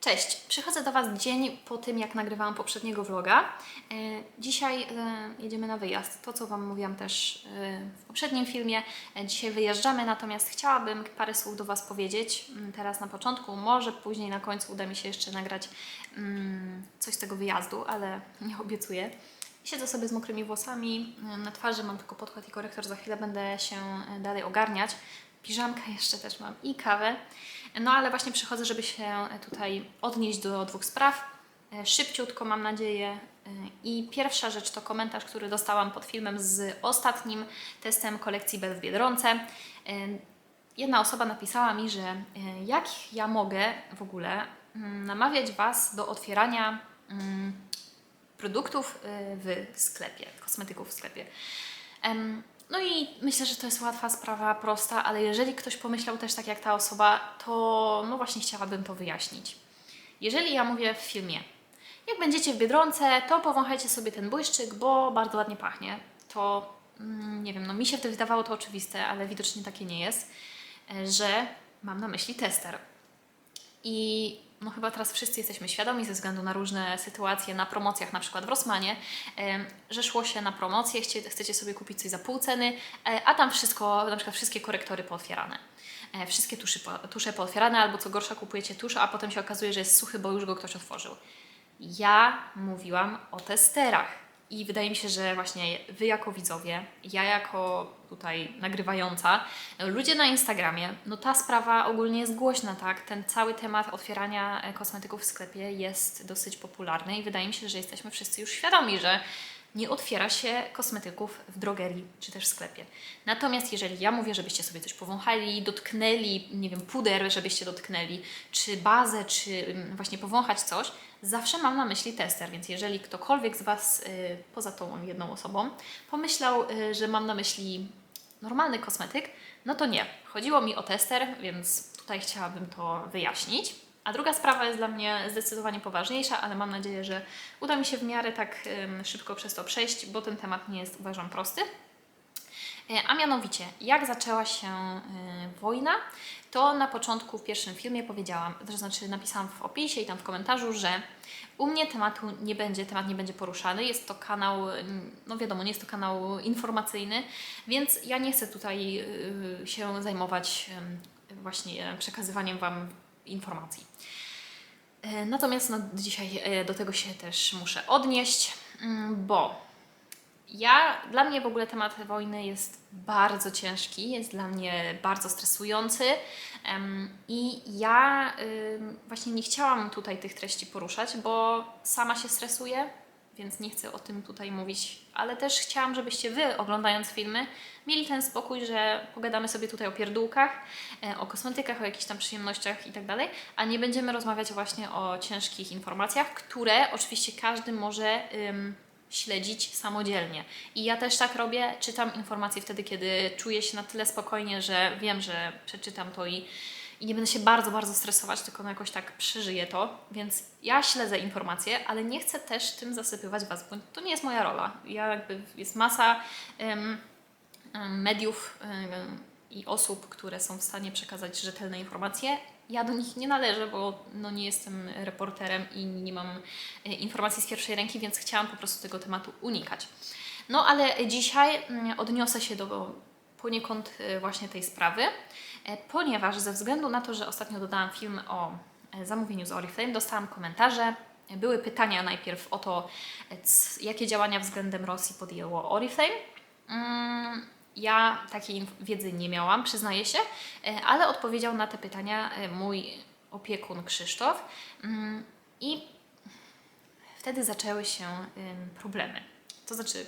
Cześć, przychodzę do Was dzień po tym, jak nagrywałam poprzedniego vloga. E, Dzisiaj e, jedziemy na wyjazd, to co Wam mówiłam też e, w poprzednim filmie. Dzisiaj wyjeżdżamy, natomiast chciałabym parę słów do Was powiedzieć mm, teraz na początku. Może później na końcu uda mi się jeszcze nagrać mm, coś z tego wyjazdu, ale nie obiecuję. Siedzę sobie z mokrymi włosami, na twarzy mam tylko podkład i korektor, za chwilę będę się dalej ogarniać. Piżamkę jeszcze też mam i kawę. No ale właśnie przychodzę, żeby się tutaj odnieść do dwóch spraw. E, Szybciutko mam nadzieję. E, I pierwsza rzecz to komentarz, który dostałam pod filmem z ostatnim testem kolekcji Bell w Biedronce. E, Jedna osoba napisała mi, że e, jak ja mogę w ogóle mm, namawiać Was do otwierania mm, produktów w sklepie, kosmetyków w sklepie. No i myślę, że to jest łatwa sprawa, prosta, ale jeżeli ktoś pomyślał też tak jak ta osoba, to no właśnie chciałabym to wyjaśnić. Jeżeli ja mówię w filmie, jak będziecie w Biedronce, to powąchajcie sobie ten błyszczyk, bo bardzo ładnie pachnie, to mm, nie wiem, no mi się wydawało to oczywiste, ale widocznie takie nie jest, e, że mam na myśli tester. I no chyba teraz wszyscy jesteśmy świadomi ze względu na różne sytuacje na promocjach, na przykład w Rossmanie, em, że szło się na promocję, chcecie sobie kupić coś za pół ceny, e, a tam wszystko, na przykład wszystkie korektory pootwierane. E, Wszystkie tuszy, tusze pootwierane, albo co gorsza kupujecie tusz, a potem się okazuje, że jest suchy, bo już go ktoś otworzył. Ja mówiłam o testerach. I wydaje mi się, że właśnie Wy jako widzowie, ja jako tutaj nagrywająca, ludzie na Instagramie, no ta sprawa ogólnie jest głośna, tak? Ten cały temat otwierania e, kosmetyków w sklepie jest dosyć popularny i wydaje mi się, że jesteśmy wszyscy już świadomi, że nie otwiera się kosmetyków w drogerii czy też w sklepie. Natomiast jeżeli ja mówię, żebyście sobie coś powąchali, dotknęli, nie wiem, puder, żebyście dotknęli, czy bazę, czy ym, właśnie powąchać coś, zawsze mam na myśli tester, więc jeżeli ktokolwiek z Was, y, poza tą jedną osobą, pomyślał, y, że mam na myśli normalny kosmetyk, no to nie. Chodziło mi o tester, więc tutaj chciałabym to wyjaśnić. A druga sprawa jest dla mnie zdecydowanie poważniejsza, ale mam nadzieję, że uda mi się w miarę tak szybko przez to przejść, bo ten temat nie jest, uważam, prosty. E, A mianowicie, jak zaczęła się e, wojna, to na początku w pierwszym filmie powiedziałam, to znaczy napisałam w opisie i tam w komentarzu, że u mnie tematu nie będzie, temat nie będzie poruszany. Jest to kanał, no wiadomo, nie jest to kanał informacyjny, więc ja nie chcę tutaj y, się zajmować właśnie przekazywaniem Wam informacji. E, Natomiast no, dzisiaj e, do tego się też muszę odnieść, mm, bo ja, dla mnie w ogóle temat wojny jest bardzo ciężki, jest dla mnie bardzo stresujący i ja właśnie nie chciałam tutaj tych treści poruszać, bo sama się stresuję, więc nie chcę o tym tutaj mówić, ale też chciałam, żebyście Wy, oglądając filmy, mieli ten spokój, że pogadamy sobie tutaj o pierdółkach, e, o kosmetykach, o jakichś tam przyjemnościach i tak dalej, a nie będziemy rozmawiać właśnie o ciężkich informacjach, które oczywiście każdy może ym, śledzić samodzielnie. I ja też tak robię, czytam informacje wtedy, kiedy czuję się na tyle spokojnie, że wiem, że przeczytam to i, i nie będę się bardzo, bardzo stresować, tylko no jakoś tak przeżyję to. Więc ja śledzę informacje, ale nie chcę też tym zasypywać Was, bo to nie jest moja rola. Ja jakby jest masa em, mediów em, i osób, które są w stanie przekazać rzetelne informacje. Ja do nich nie należę, bo no, nie jestem reporterem i nie mam e, informacji z pierwszej ręki, więc chciałam po prostu tego tematu unikać. No ale dzisiaj mm, odniosę się do poniekąd e, właśnie tej sprawy, ponieważ ze względu na to, że ostatnio dodałam film o e, zamówieniu z Oriflame, dostałam komentarze. e, Były pytania najpierw o to, e, jakie działania względem Rosji podjęło Oriflame. Mm, Ja takiej wiedzy nie miałam, przyznaję się, e, ale odpowiedział na te pytania e, mój opiekun Krzysztof. Mm, I wtedy zaczęły się problemy. To znaczy,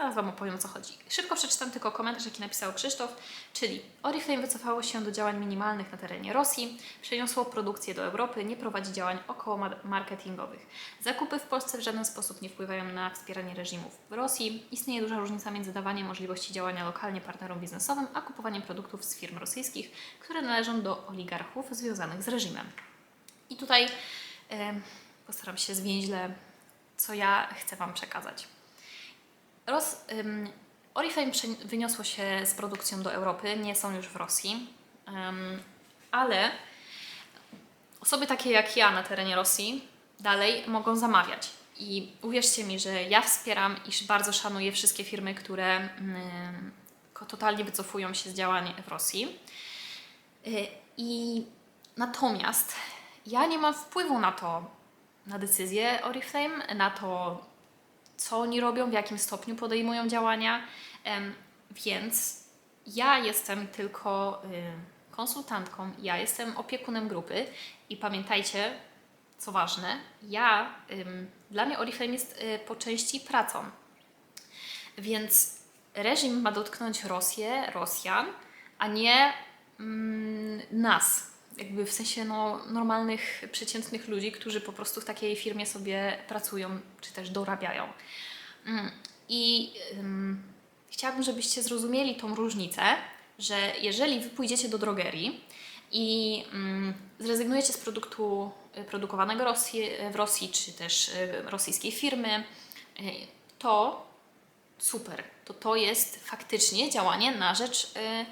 zaraz Wam opowiem o co chodzi. Szybko przeczytam tylko komentarz, jaki napisał Krzysztof, czyli Oriflame wycofało się do działań minimalnych na terenie Rosji, przeniosło produkcję do Europy, nie prowadzi działań około ma- marketingowych. Zakupy w Polsce w żaden sposób nie wpływają na wspieranie reżimów w Rosji. Istnieje duża różnica między dawaniem możliwości działania lokalnie partnerom biznesowym, a kupowaniem produktów z firm rosyjskich, które należą do oligarchów związanych z reżimem. I tutaj em, postaram się zwięźle, co ja chcę Wam przekazać. Roz, ym, Oriflame wyniosło się z produkcją do Europy, nie są już w Rosji, Ym, ale osoby takie jak ja na terenie Rosji dalej mogą zamawiać. I uwierzcie mi, że ja wspieram i bardzo szanuję wszystkie firmy, które totalnie wycofują się z działań w Rosji. Y, I natomiast ja nie mam wpływu na to, na decyzję Oriflame, na to, co oni robią, w jakim stopniu podejmują działania, więc ja jestem tylko y, konsultantką, ja jestem opiekunem grupy i pamiętajcie, co ważne, ja, dla mnie Oriflame jest y, po części pracą. Więc reżim ma dotknąć Rosję, Rosjan, a nie mm, nas. Jakby w sensie no, normalnych, przeciętnych ludzi, którzy po prostu w takiej firmie sobie pracują, czy też dorabiają. Mm, I ym, chciałabym, żebyście zrozumieli tą różnicę, że jeżeli wy pójdziecie do drogerii i mm, zrezygnujecie z produktu y, produkowanego Rosji, w Rosji, czy też y, rosyjskiej firmy, y, to super. To to jest faktycznie działanie na rzecz y,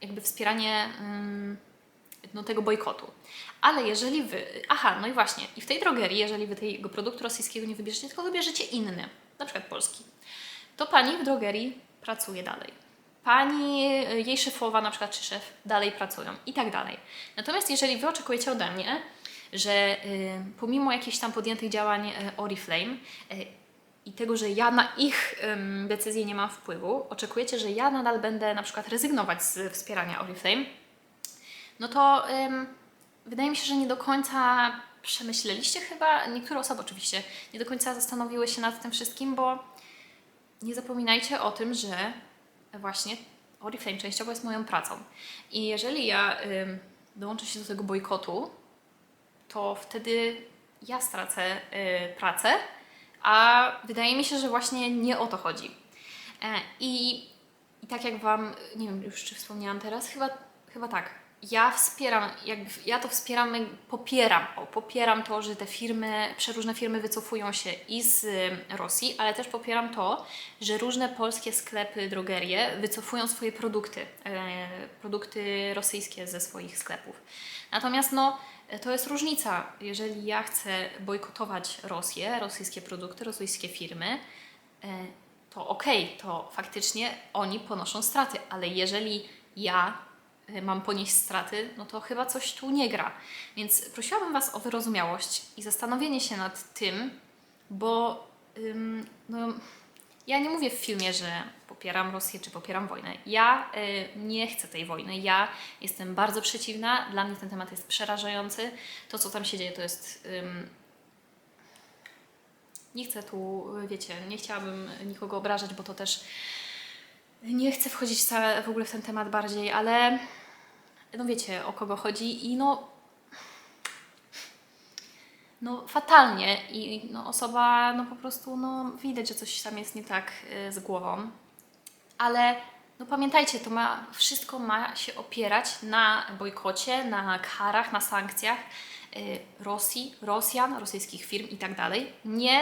jakby wspieranie no, tego bojkotu. Ale jeżeli wy, aha, no i właśnie, i w tej drogerii, jeżeli wy tego produktu rosyjskiego nie wybierzecie, tylko wybierzecie inny, na przykład polski, to pani w drogerii pracuje dalej. Pani, y, jej szefowa na przykład, czy szef dalej pracują i tak dalej. Natomiast jeżeli wy oczekujecie ode mnie, że y, pomimo jakichś tam podjętych działań y, Oriflame i tego, że ja na ich ym, decyzje nie mam wpływu, oczekujecie, że ja nadal będę na przykład rezygnować z wspierania Oriflame, no to ym, wydaje mi się, że nie do końca przemyśleliście chyba, niektóre osoby oczywiście nie do końca zastanowiły się nad tym wszystkim, bo nie zapominajcie o tym, że właśnie Oriflame częściowo jest moją pracą. I jeżeli ja ym, dołączę się do tego bojkotu, to wtedy ja stracę y, pracę, a wydaje mi się, że właśnie nie o to chodzi. E, I, I tak jak Wam, nie wiem już czy wspomniałam teraz, chyba, chyba tak. Ja wspieram, ja to wspieram, popieram, o, popieram to, że te firmy, przeróżne firmy wycofują się i z Rosji, ale też popieram to, że różne polskie sklepy, drogerie wycofują swoje produkty, e, produkty rosyjskie ze swoich sklepów. Natomiast no, to jest różnica. Jeżeli ja chcę bojkotować Rosję, rosyjskie produkty, rosyjskie firmy, e, to okej, to faktycznie oni ponoszą straty, ale jeżeli ja e, mam ponieść straty, no to chyba coś tu nie gra. Więc prosiłabym Was o wyrozumiałość i zastanowienie się nad tym, bo ym, no, ja nie mówię w filmie, że popieram Rosję czy popieram wojnę. Ja y, nie chcę tej wojny. Ja jestem bardzo przeciwna. Dla mnie ten temat jest przerażający. To, co tam się dzieje, to jest. Ym, nie chcę tu, wiecie, nie chciałabym nikogo obrażać, bo to też nie chcę wchodzić w ogóle w ten temat bardziej, ale no wiecie o kogo chodzi i no no fatalnie i no, osoba no po prostu no widać, że coś tam jest nie tak y, z głową. Ale no pamiętajcie, to ma wszystko ma się opierać na bojkocie, na karach, na sankcjach Rosji, Rosjan, rosyjskich firm i tak dalej. Nie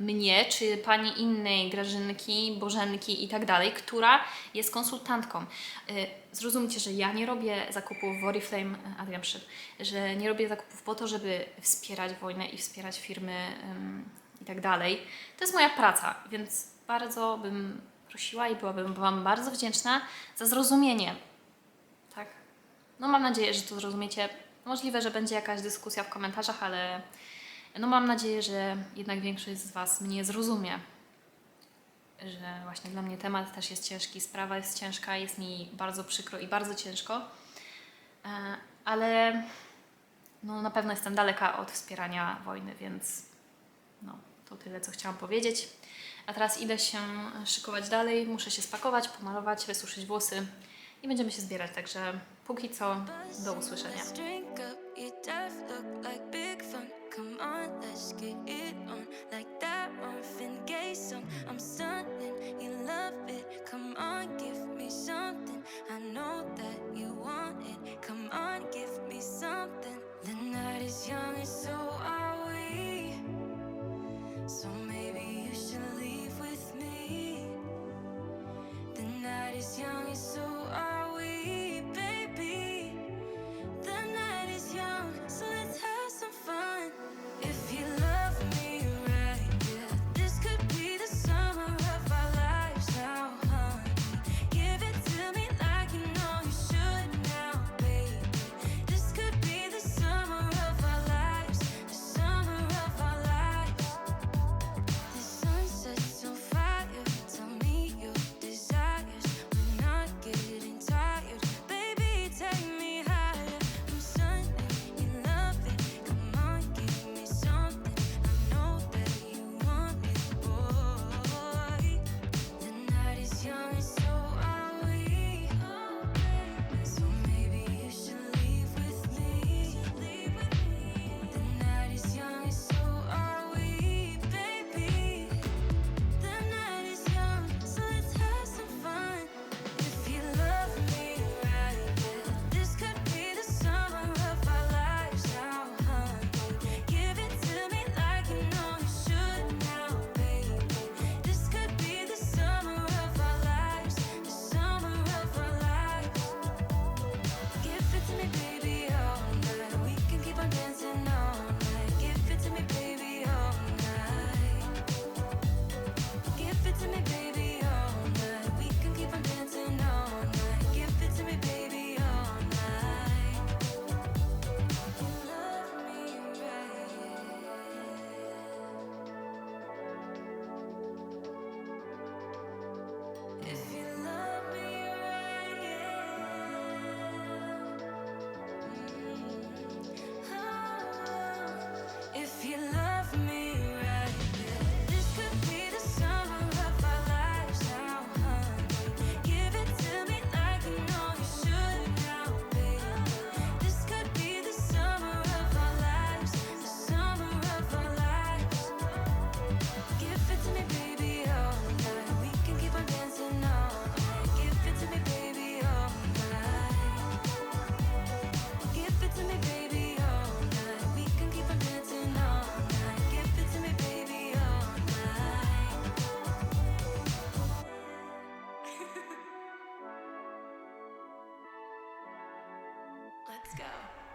mnie czy pani innej Grażynki, Bożenki i tak dalej, która jest konsultantką. Y, Zrozumcie, że ja nie robię zakupów w Oriflame, e, Adrian przyszedł, że nie robię zakupów po to, żeby wspierać wojnę i wspierać firmy i tak dalej. To jest moja praca, więc bardzo bym prosiła i byłabym Wam bardzo wdzięczna za zrozumienie. Tak. No mam nadzieję, że to zrozumiecie. Możliwe, że będzie jakaś dyskusja w komentarzach, ale no mam nadzieję, że jednak większość z Was mnie zrozumie. Że właśnie dla mnie temat też jest ciężki, sprawa jest ciężka, jest mi bardzo przykro i bardzo ciężko. E, Ale no, na pewno jestem daleka od wspierania wojny, więc no, to tyle, co chciałam powiedzieć. A teraz idę się szykować dalej, muszę się spakować, pomalować, wysuszyć włosy i będziemy się zbierać, także póki co do usłyszenia. Come on, let's get it on. Like that song.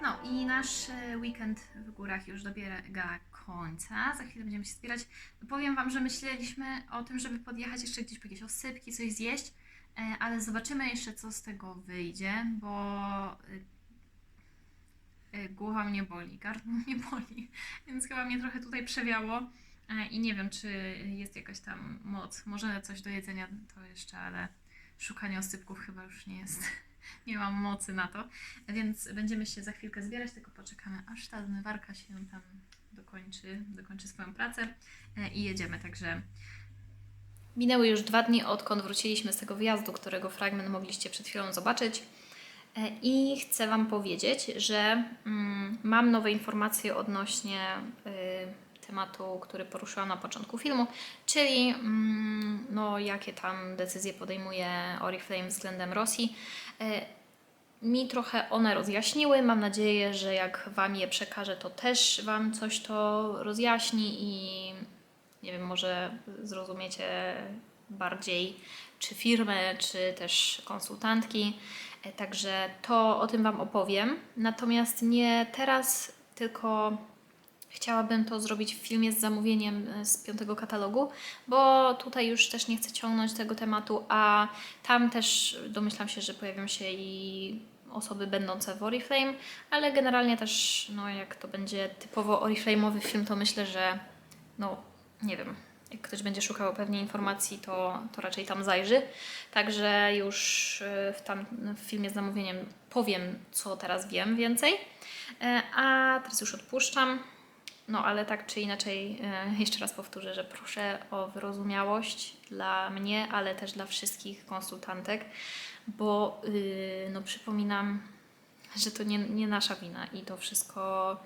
No i nasz e, weekend w górach już dobiega końca. Za chwilę będziemy się zbierać. Powiem Wam, że myśleliśmy o tym, żeby podjechać jeszcze gdzieś po jakieś osypki, coś zjeść, e, ale zobaczymy jeszcze, co z tego wyjdzie, bo e, głowa mnie boli, gardło mnie boli, więc chyba mnie trochę tutaj przewiało. I nie wiem, czy jest jakaś tam moc. Może coś do jedzenia to jeszcze, ale szukanie osypków chyba już nie jest. Nie mam mocy na to. Więc będziemy się za chwilkę zbierać, tylko poczekamy, aż ta zmywarka się tam dokończy, dokończy swoją pracę e, i jedziemy. Także minęły już dwa dni, odkąd wróciliśmy z tego wyjazdu, którego fragment mogliście przed chwilą zobaczyć. E, I chcę Wam powiedzieć, że mm, mam nowe informacje odnośnie y, tematu, który poruszyłam na początku filmu, czyli mm, no, jakie tam decyzje podejmuje Oriflame względem Rosji. E, mi trochę one rozjaśniły. Mam nadzieję, że jak Wam je przekażę, to też Wam coś to rozjaśni i nie wiem, może zrozumiecie bardziej czy firmy, czy też konsultantki. E, Także to o tym Wam opowiem. Natomiast nie teraz, tylko Chciałabym to zrobić w filmie z zamówieniem e, z piątego katalogu, bo tutaj już też nie chcę ciągnąć tego tematu, a tam też domyślam się, że pojawią się i osoby będące w Oriflame, ale generalnie też, no jak to będzie typowo Oriflame'owy film, to myślę, że no nie wiem, jak ktoś będzie szukał pewnie informacji, to, to raczej tam zajrzy. Także już e, w, tam, w filmie z zamówieniem powiem, co teraz wiem więcej. E, A teraz już odpuszczam. No, ale tak czy inaczej, e, jeszcze raz powtórzę, że proszę o wyrozumiałość dla mnie, ale też dla wszystkich konsultantek, bo yy, no, przypominam, że to nie, nie nasza wina i to wszystko.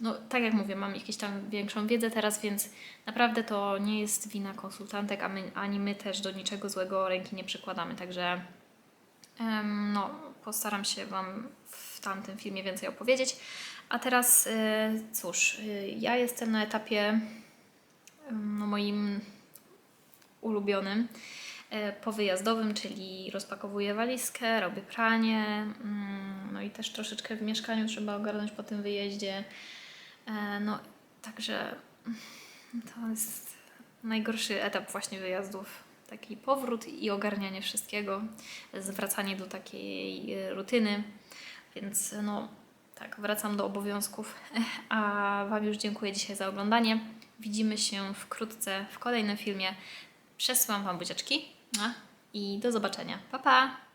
no, tak jak mówię, mam jakąś tam większą wiedzę teraz, więc naprawdę to nie jest wina konsultantek, a my, ani my też do niczego złego ręki nie przykładamy. Także No, postaram się Wam w tamtym filmie więcej opowiedzieć. A teraz, y, cóż, y, ja jestem na etapie no, moim ulubionym, e, powyjazdowym, czyli rozpakowuję walizkę, robię pranie, mm, no i też troszeczkę w mieszkaniu trzeba ogarnąć po tym wyjeździe. E, No, także to jest najgorszy etap właśnie wyjazdów. Taki powrót i ogarnianie wszystkiego, zwracanie do takiej rutyny. Więc no tak, wracam do obowiązków. A Wam już dziękuję dzisiaj za oglądanie. Widzimy się wkrótce w kolejnym filmie. Przesyłam Wam buziaczki No, i do zobaczenia. Pa, pa!